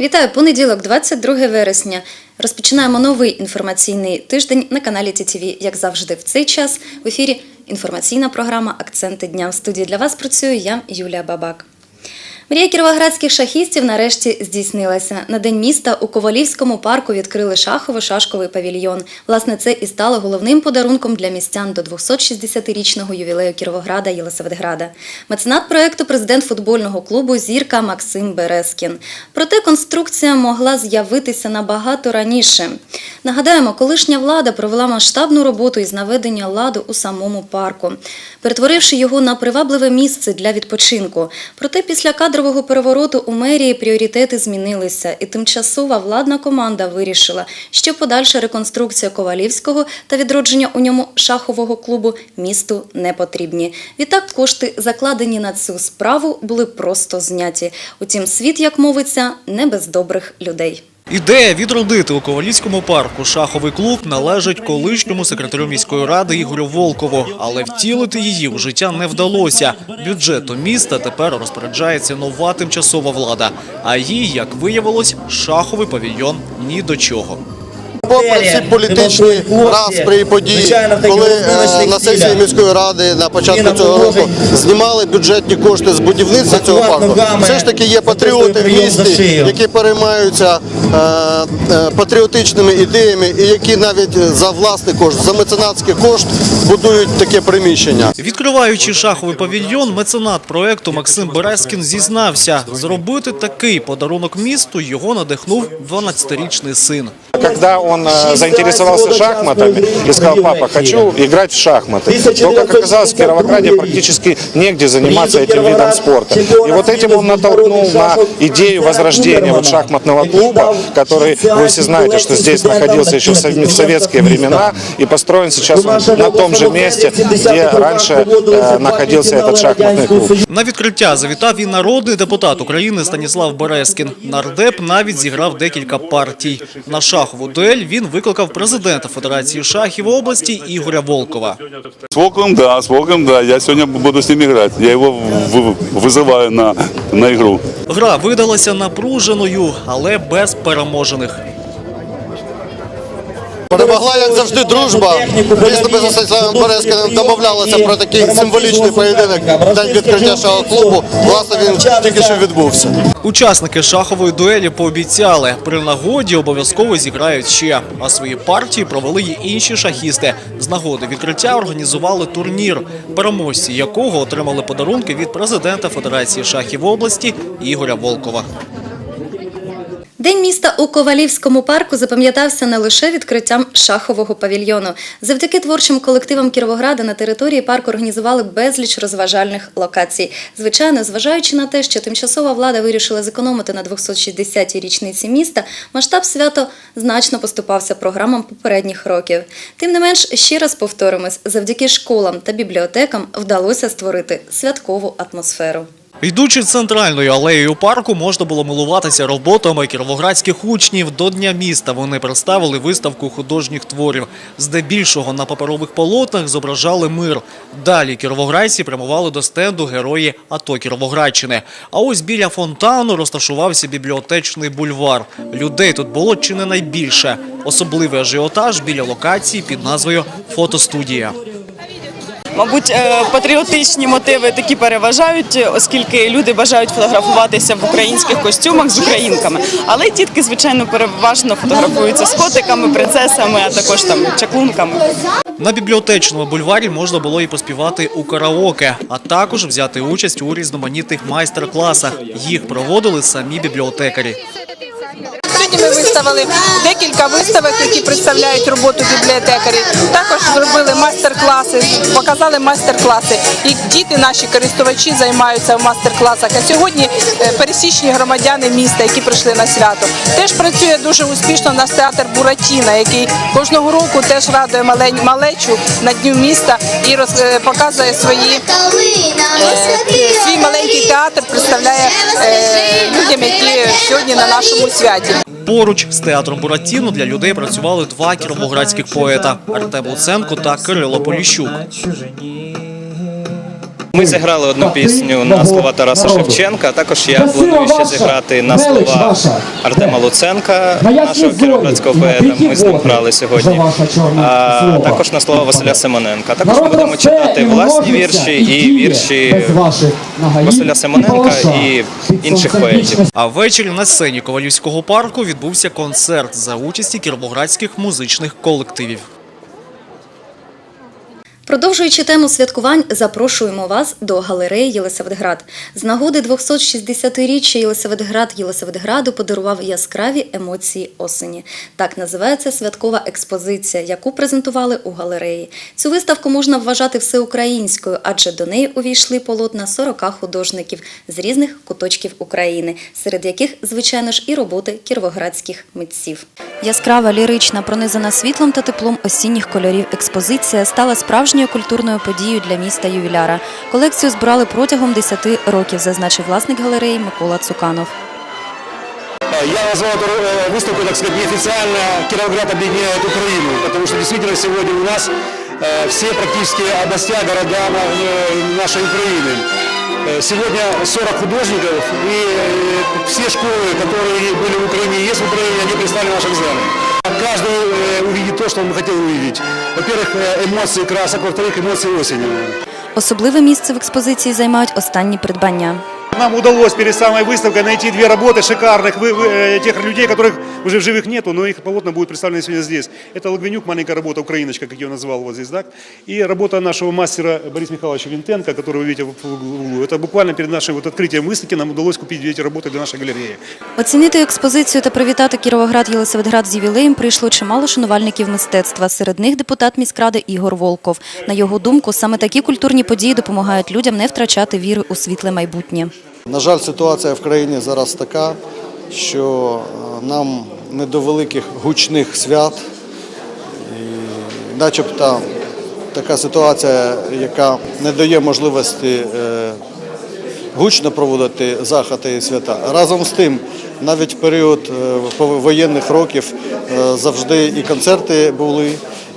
Вітаю понеділок, 22 вересня. Розпочинаємо новий інформаційний тиждень на каналі ТТВ. Як завжди, в цей час в ефірі інформаційна програма Акценти дня. В студії для вас працюю я, Юлія Бабак. Мрія кіровоградських шахістів нарешті здійснилася. На день міста у Ковалівському парку відкрили шахово-шашковий павільйон. Власне, це і стало головним подарунком для містян до 260-річного ювілею Кіровограда Єлисаветграда. Меценат проекту президент футбольного клубу Зірка Максим Березкін. Проте конструкція могла з'явитися набагато раніше. Нагадаємо, колишня влада провела масштабну роботу із наведення ладу у самому парку, перетворивши його на привабливе місце для відпочинку. Проте після кадрового перевороту у мерії пріоритети змінилися, і тимчасова владна команда вирішила, що подальша реконструкція Ковалівського та відродження у ньому шахового клубу місту не потрібні. Відтак кошти, закладені на цю справу, були просто зняті. Утім, світ, як мовиться, не без добрих людей. Ідея відродити у Ковалівському парку шаховий клуб належить колишньому секретарю міської ради Ігорю Волкову, але втілити її у життя не вдалося. Бюджетом міста тепер розпоряджається нова тимчасова влада. А їй, як виявилось, шаховий павільйон ні до чого. Попри ці політичні настрої події, коли е, на сесії міської ради на початку цього року знімали бюджетні кошти з будівництва цього парку, все ж таки є патріоти в місті, які переймаються е, е, патріотичними ідеями і які навіть за власний кошт, за меценатський кошт будують таке приміщення. Відкриваючи шаховий павільйон, меценат проекту Максим Березкін зізнався, зробити такий подарунок місту його надихнув 12-річний син. Когда он э, заинтересовался шахматами и сказал, папа, хочу играть в шахматы, то, как оказалось, в Кировограде практически негде заниматься этим видом спорта. И вот этим он натолкнул на идею возрождения вот шахматного клуба, который, вы все знаете, что здесь находился еще в сов- в советские времена и построен сейчас он на том же месте, где раньше э, находился этот шахматный клуб. На відкриття завітав і народний депутат України Станіслав Березкін. Нардеп навіть зіграв декілька партій. На шахову дуель він викликав президента Федерації шахів області Ігоря Волкова. С Волковым, да, с Волковым, да. Я сегодня буду с ним играть. Я его в- вызываю на, на игру. Гра видалася напруженою, але без переможених. Перемогла, як завжди, дружба. За Станіславом Березкиним домовлялися про такий символічний поєдинок день відкриття шахового клубу. Власне, він тільки що відбувся. Учасники шахової дуелі пообіцяли, при нагоді обов'язково зіграють ще. А свої партії провели й інші шахісти. З нагоди відкриття організували турнір, переможці якого отримали подарунки від президента Федерації шахів області Ігоря Волкова. День міста у Ковалівському парку запам'ятався не лише відкриттям шахового павільйону. Завдяки творчим колективам Кіровограда на території парку організували безліч розважальних локацій. Звичайно, зважаючи на те, що тимчасова влада вирішила зекономити на 260-й річниці міста, масштаб свято значно поступався програмам попередніх років. Тим не менш, ще раз повторимось, завдяки школам та бібліотекам вдалося створити святкову атмосферу. Йдучи центральною алеєю парку, можна було милуватися роботами кіровоградських учнів. До Дня міста вони представили виставку художніх творів. Здебільшого на паперових полотнах зображали мир. Далі кіровоградці прямували до стенду герої АТО Кіровоградщини. А ось біля фонтану розташувався бібліотечний бульвар. Людей тут було чи не найбільше. Особливий ажіотаж біля локації під назвою Фотостудія. Мабуть, е, патріотичні мотиви такі переважають, оскільки люди бажають фотографуватися в українських костюмах з українками. Але тітки, звичайно, переважно фотографуються з котиками, принцесами, а також там чаклунками. На бібліотечному бульварі можна було і поспівати у караоке, а також взяти участь у різноманітних майстер-класах. Їх проводили самі бібліотекарі. Сьогодні ми виставили декілька виставок, які представляють роботу бібліотекарів. Також зробили майстер-класи, показали майстер-класи. І діти, наші користувачі, займаються в майстер-класах. А сьогодні е, пересічні громадяни міста, які прийшли на свято. Теж працює дуже успішно наш театр Буратіна, який кожного року теж радує малечу на дню міста і е, показує свої е, свій маленький театр, представляє людям, які сьогодні на нашому святі. Поруч з театром Буратіно для людей працювали два кіровоградських поета Артем Луценко та Кирило Поліщук. Ми зіграли одну пісню на слова Тараса Шевченка. Також я планую ще зіграти на слова Артема Луценка, нашого кіровоградського поета. Ми з ним грали сьогодні. А також на слова Василя Семененка. Також ми будемо читати власні вірші і вірші Василя Семененка і інших поетів. А ввечері на сцені Ковалівського парку відбувся концерт за участі кіровоградських музичних колективів. Продовжуючи тему святкувань, запрошуємо вас до галереї Єлисаветград. З нагоди 260-річчя Єлисаветград Єлисаветграду подарував яскраві емоції осені. Так називається святкова експозиція, яку презентували у галереї. Цю виставку можна вважати всеукраїнською, адже до неї увійшли полотна 40 художників з різних куточків України, серед яких, звичайно ж, і роботи кіровоградських митців. Яскрава, лірична, пронизана світлом та теплом осінніх кольорів експозиція стала справжньою культурною подією для міста ювіляра. Колекцію збирали протягом 10 років, зазначив власник галереї Микола Цуканов. Я назвал эту э, выставку, так сказать, неофициально «Кировоград объединяет Украину», потому что действительно сегодня у нас э, все практически областя, города на- э, нашей Украины. Э, Сегодня 40 художников и э, все школы, которые были в Украине и есть в Украине, они представлены в нашем зале. Каждый э, увидит то, что он бы хотел увидеть. Во-первых, э, эмоции красок, во-вторых, эмоции осени. Особливе місце в експозиції займають останні придбання. Нам удалось перед самой выставкой найти две работы шикарных вы- вы- э, тех людей, которых уже в живых нету, но их полотна будут представлены сегодня здесь. Это Логвинюк, маленькая работа, украиночка, как я ее назвал вот здесь, так? И работа нашего мастера Бориса Михайловича Винтенко, которого вы видите в в углу. Это буквально перед нашим вот открытием выставки нам удалось купить эти работы для нашей галереи. Оцінити експозицію та привітати Кіровоград Єлисаветград з ювілеєм прийшло чимало шанувальників мистецтва. Серед них депутат міськради Ігор Волков. На його думку, саме такі культурні події допомагають людям не втрачати віри у світле майбутнє. На жаль, ситуація в країні зараз така, що е, нам не до великих гучних свят. І начебто така ситуація, яка не дає можливості е, гучно проводити заходи і свята. Разом з тим, навіть в період е, воєнних років завжди і концерти були,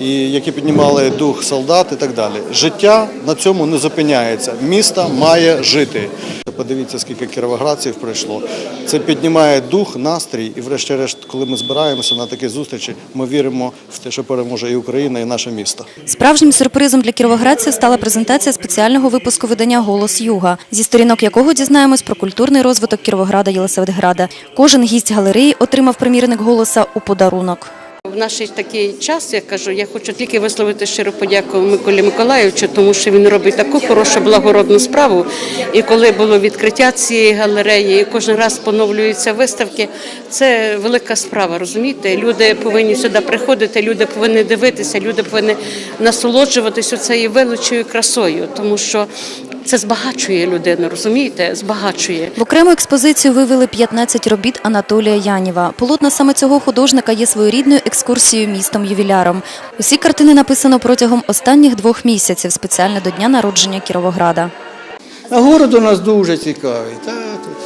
і які піднімали дух солдат і так далі. Життя на цьому не зупиняється. Місто має жити. Подивіться, скільки кіровоградців прийшло. Це піднімає дух, настрій, і, врешті-решт, коли ми збираємося на такі зустрічі, ми віримо в те, що переможе і Україна, і наше місто. Справжнім сюрпризом для кіровоградців стала презентація спеціального випуску видання Голос Юга, зі сторінок якого дізнаємось про культурний розвиток Кіровограда Єлисаветграда. Кожен гість галереї отримав примірник голоса у подарунок. В наш такий час, я кажу, я хочу тільки висловити щиру подяку Миколі Миколаївичу, тому що він робить таку хорошу благородну справу. І коли було відкриття цієї галереї, і кожен раз поновлюються виставки, це велика справа. Розумієте? Люди повинні сюди приходити, люди повинні дивитися, люди повинні насолоджуватися цією величою красою, тому що це збагачує людину, розумієте? Збагачує. В окрему експозицію вивели 15 робіт Анатолія Яніва. Полотна саме цього художника є своєрідною екскурсією містом ювіляром. Усі картини написано протягом останніх двох місяців, спеціально до дня народження Кіровограда. А город у нас дуже цікавий. Та, тут,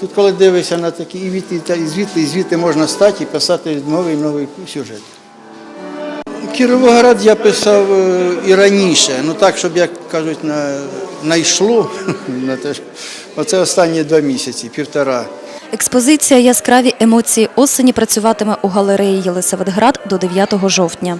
тут коли дивишся на такі, і, від, та, і звідти, і звідти можна стати і писати новий новий сюжет. Кіровоград я писав е, і раніше, ну так, щоб, як кажуть, на, найшло. на те, ж. Оце останні два місяці, півтора. Експозиція Яскраві емоції осені працюватиме у галереї Єлисаветград до 9 жовтня.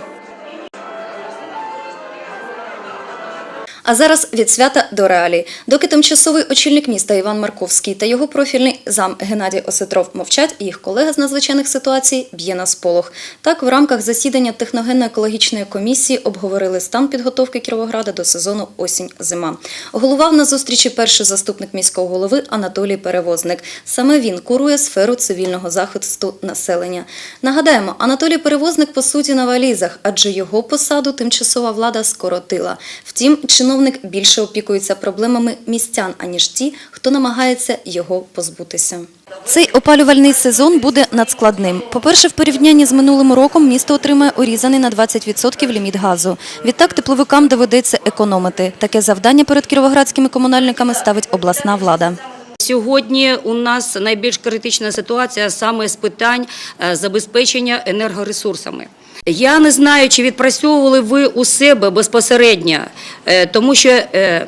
А зараз від свята до реалій. Доки тимчасовий очільник міста Іван Марковський та його профільний зам Геннадій Осетров мовчать, їх колега з надзвичайних ситуацій б'є на сполох. Так, в рамках засідання техногенно-екологічної комісії обговорили стан підготовки Кіровограда до сезону осінь-зима. Головав на зустрічі перший заступник міського голови Анатолій Перевозник. Саме він курує сферу цивільного захисту населення. Нагадаємо, Анатолій Перевозник по суті на валізах, адже його посаду тимчасова влада скоротила. Втім, чиновник більше опікується проблемами містян, аніж ті, хто намагається його позбутися. Цей опалювальний сезон буде надскладним. По-перше, в порівнянні з минулим роком місто отримає урізаний на 20% ліміт газу. Відтак тепловикам доведеться економити. Таке завдання перед кіровоградськими комунальниками ставить обласна влада. Сьогодні у нас найбільш критична ситуація саме з питань е, забезпечення енергоресурсами. Я не знаю, чи відпрацьовували ви у себе безпосередньо, е, тому що е,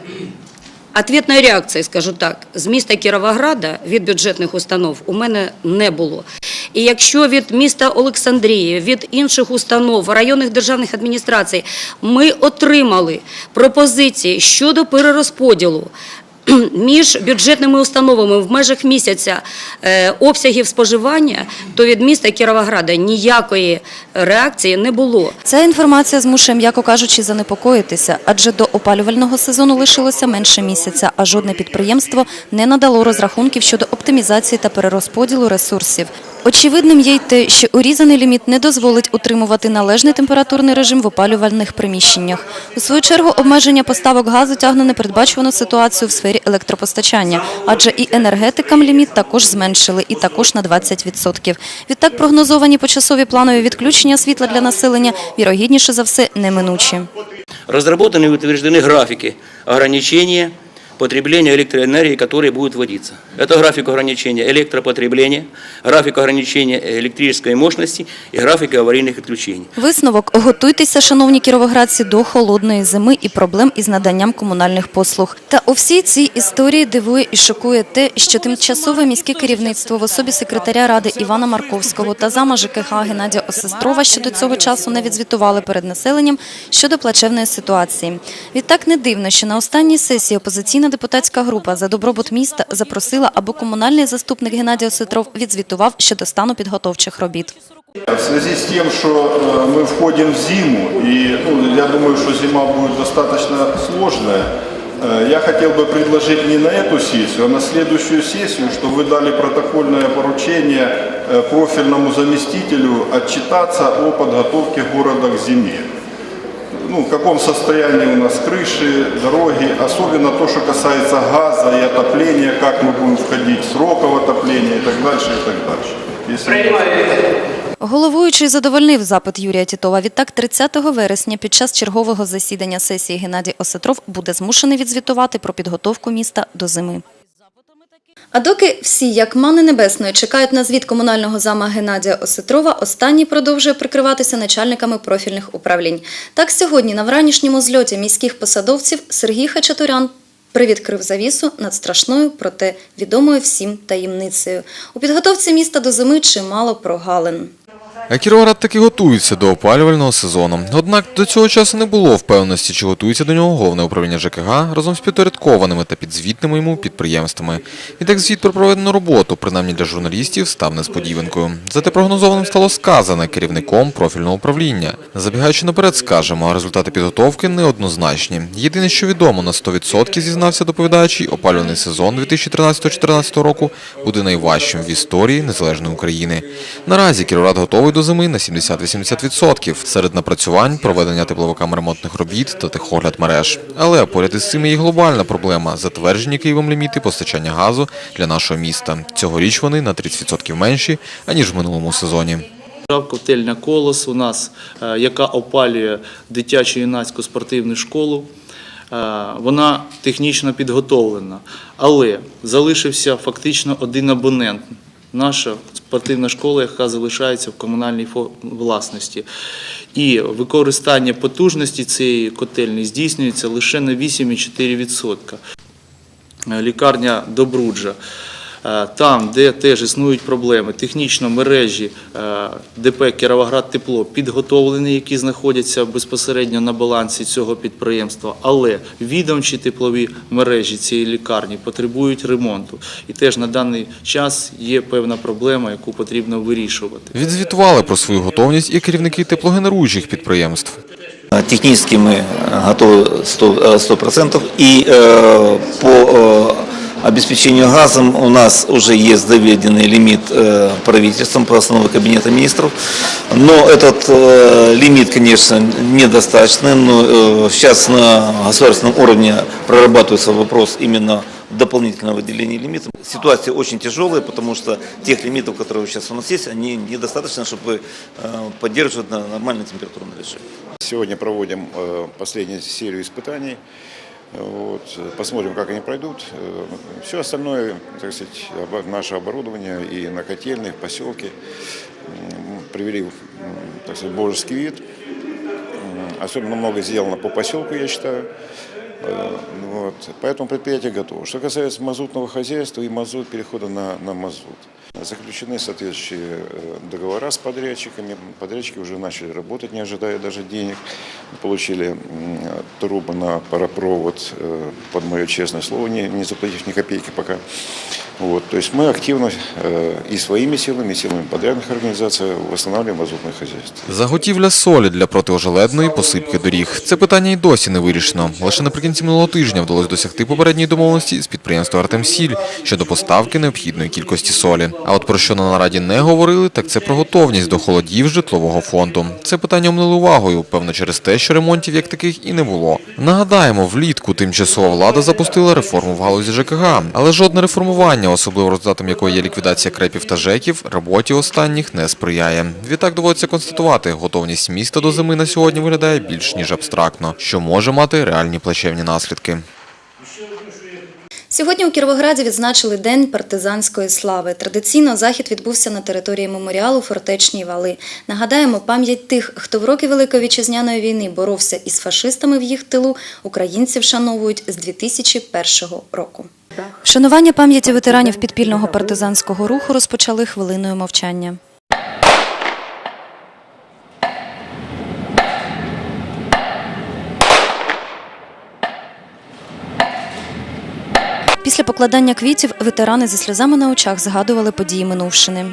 Ответної реакції, скажу так, з міста Кіровограда від бюджетних установ у мене не було. І якщо від міста Олександрії, від інших установ, районних державних адміністрацій ми отримали пропозиції щодо перерозподілу між бюджетними установами в межах місяця е, обсягів споживання, то від міста Кіровограда ніякої реакції не було. Ця інформація змушує, м'яко кажучи, занепокоїтися, адже до опалювального сезону лишилося менше місяця, а жодне підприємство не надало розрахунків щодо оптимізації та перерозподілу ресурсів. Очевидним є й те, що урізаний ліміт не дозволить утримувати належний температурний режим в опалювальних приміщеннях. У свою чергу обмеження поставок газу тягне непередбачувану ситуацію в сфері електропостачання, адже і енергетикам ліміт також зменшили, і також на 20%. Відтак прогнозовані почасові планові відключення світла для населення, вірогідніше за все, неминучі. Разработаны и утверждены графики ограничения потребления электроэнергии, которые будут вводиться. Это график ограничения электропотребления, график ограничения электрической мощности и график аварийных отключений. Висновок – готуйтеся, шановні кіровоградці, до холодної зими і проблем із наданням комунальних послуг. Та у всій цій історії дивує і шокує те, що тимчасове міське керівництво в особі секретаря ради Івана Марковського та зама ЖКХ Геннадія Осестрова, що до цього часу не відзвітували перед населенням щодо плачевної ситуації. Відтак не дивно, що на останній сесії опозиційна депутатська група за добробут міста запросила, аби комунальний заступник Геннадій Осетров відзвітував щодо стану підготовчих робіт. В связи с тем, что э, мы входим в зиму, и ну, я думаю, что зима будет достаточно сложная, э, я хотел бы предложить не на эту сессию, а на следующую сессию, чтобы вы дали протокольное поручение э, профильному заместителю отчитаться о подготовке города к зиме. Ну, в каком состоянии у нас крыши, дороги, особенно то, что касается газа и отопления, как мы будем входить, сроков отопления и так дальше, и так дальше. Если... Головуючий задовольнив запит Юрія Тітова. Відтак 30 вересня під час чергового засідання сесії Геннадій Осетров буде змушений відзвітувати про підготовку міста до зими. А доки всі, як мани небесної, чекають на звіт комунального зама Геннадія Осетрова, останній продовжує прикриватися начальниками профільних управлінь. Так сьогодні на вранішньому зльоті міських посадовців Сергій Хачатурян привідкрив завісу над страшною, проте відомою всім таємницею. У підготовці міста до зими чимало прогалин. А Кіровоград таки готується до опалювального сезону. Однак до цього часу не було впевненості, чи готується до нього головне управління ЖКГ разом з підпорядкованими та підзвітними йому підприємствами. І так звіт про проведену роботу, принаймні для журналістів, став несподіванкою. Зате прогнозованим стало сказане керівником профільного управління. Забігаючи наперед, скажемо, результати підготовки неоднозначні. Єдине, що відомо на 100% зізнався доповідаючий, опалювальний сезон 2013-2014 року буде найважчим в історії незалежної України. Наразі Кіровоград готовий до зими на 70-80%. Серед напрацювань проведення тепловиками ремонтних робіт та техогляд мереж. Але поряд із цим є глобальна проблема затверджені Києвом ліміти постачання газу для нашого міста. Цьогоріч вони на 30% менші аніж в минулому сезоні. Котельня Колос у нас, е, яка опалює дитячу юнацьку спортивну школу. Е, Вона технічно підготовлена, але залишився фактично один абонент. Наша спортивна школа, яка залишається в комунальній власності. І використання потужності цієї котельні здійснюється лише на 8,4%. Е, Лікарня Добруджа. Е, Там, де теж існують проблеми, технічно мережі е, ДП Кіровоград Тепло підготовлені, які знаходяться безпосередньо на балансі цього підприємства, але відомчі теплові мережі цієї лікарні потребують ремонту. І теж на даний час є певна проблема, яку потрібно вирішувати. Відзвітували про свою готовність і керівники теплогенеруючих підприємств. Технически мы готовы 100%, э, 100% и э, по э, обеспечению газом у нас уже есть доведенный лимит э, правительством по основе Кабинета министров. Но этот э, лимит, конечно, недостаточный, но э, сейчас на государственном уровне прорабатывается вопрос именно дополнительного выделения лимитов. Ситуация очень тяжелая, потому что тех лимитов, которые сейчас у нас есть, они недостаточно, чтобы поддерживать на нормальный температурный режим. Сегодня проводим последнюю серию испытаний. Вот, э, посмотрим, как они пройдут. Все остальное, так сказать, наше оборудование и на котельной, в поселке привели, так сказать, божеский вид. Особенно много сделано по поселку, я считаю. Э, Вот. Поэтому предприятие готово. Что касается мазутного хозяйства и мазут, перехода на, на мазут. Заключены соответствующие э, договора с подрядчиками. Подрядчики уже начали работать, не ожидая даже денег. Получили м, трубы на паропровод, э, под мое честное слово, не, не заплатив ни копейки пока. Вот. То есть мы активно э, и своими силами, и силами подрядных организаций восстанавливаем мазутное хозяйство. Заготівля солі для протиожеледної посипки доріг. Це питання й досі не вирішено. Лише наприкінці минулого тижня вдалося досягти попередньої домовленості з підприємством «Артемсіль» щодо поставки необхідної кількості солі. А от про що на нараді не говорили, так це про готовність до холодів житлового фонду. Це питання омили увагою, певно, через те, що ремонтів як таких і не було. Нагадаємо, влітку тимчасова влада запустила реформу в галузі ЖКГ, але жодне реформування, особливо результатом якої є ліквідація крепів та ЖЕКів, роботі останніх не сприяє. Відтак доводиться констатувати, готовність міста до зими на сьогодні виглядає більш ніж абстрактно, що може мати реальні плачевні наслідки. Сьогодні у Кіровограді відзначили День партизанської слави. Традиційно захід відбувся на території меморіалу Фортечні вали. Нагадаємо, пам'ять тих, хто в роки Великої вітчизняної війни боровся із фашистами в їх тилу, українці вшановують з 2001 року. Вшанування пам'яті ветеранів підпільного партизанського руху розпочали хвилиною мовчання. Після покладання квітів ветерани зі сльозами на очах згадували події минувшини.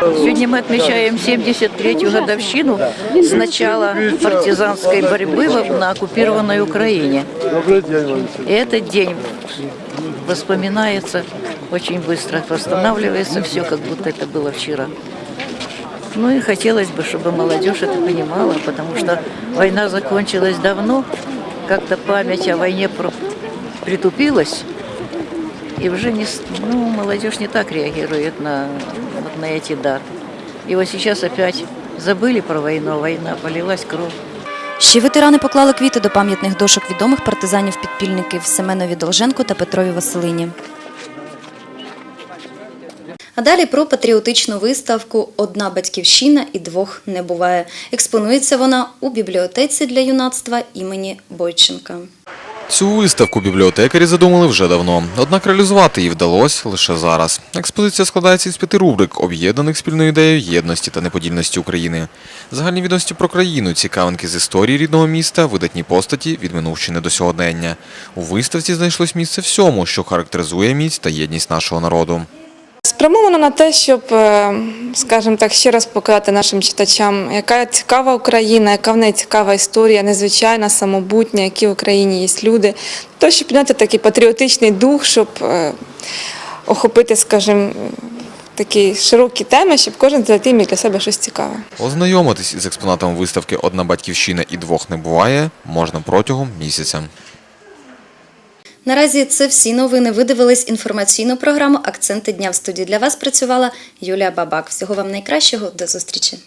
Сегодня мы отмечаем 73-ю годовщину с начала партизанской борьбы в- на оккупированной Украине. И этот день воспоминается очень быстро, восстанавливается все, как будто это было вчера. Ну и хотелось бы, чтобы молодежь это понимала, потому что война закончилась давно, как-то память о войне про- притупилась, и уже не, с- ну, молодежь не так реагирует на, вот на эти даты. И вот сейчас опять забыли про войну, а война, полилась кровь. Ще ветерани поклали квіти до пам'ятних дошок відомих партизанів-підпільників Семенові Долженку та Петрові Василині. А далі про патріотичну виставку Одна батьківщина і двох не буває. Експонується вона у бібліотеці для юнацтва імені Бойченка. Цю виставку бібліотекарі задумали вже давно, однак реалізувати її вдалося лише зараз. Експозиція складається із п'яти рубрик, об'єднаних спільною ідеєю єдності та неподільності України. Загальні відомості про країну, цікавинки з історії рідного міста, видатні постаті від минувщини до сьогодення. У виставці знайшлось місце всьому, що характеризує міць та єдність нашого народу. Спрямовано на те, щоб, е, скажімо так, ще раз показати нашим читачам, яка цікава Україна, яка в неї цікава історія, незвичайна, самобутня, які в Україні є люди. То, щоб підняти такий патріотичний дух, щоб е, охопити, скажімо, такі широкі теми, щоб кожен знайти міг для себе щось цікаве. Ознайомитись із експонатами виставки Одна батьківщина і двох не буває можна протягом місяця. Наразі це всі новини. Ви дивились інформаційну програму Акценти дня в студії. Для вас працювала Юлія Бабак. Всього вам найкращого. До зустрічі.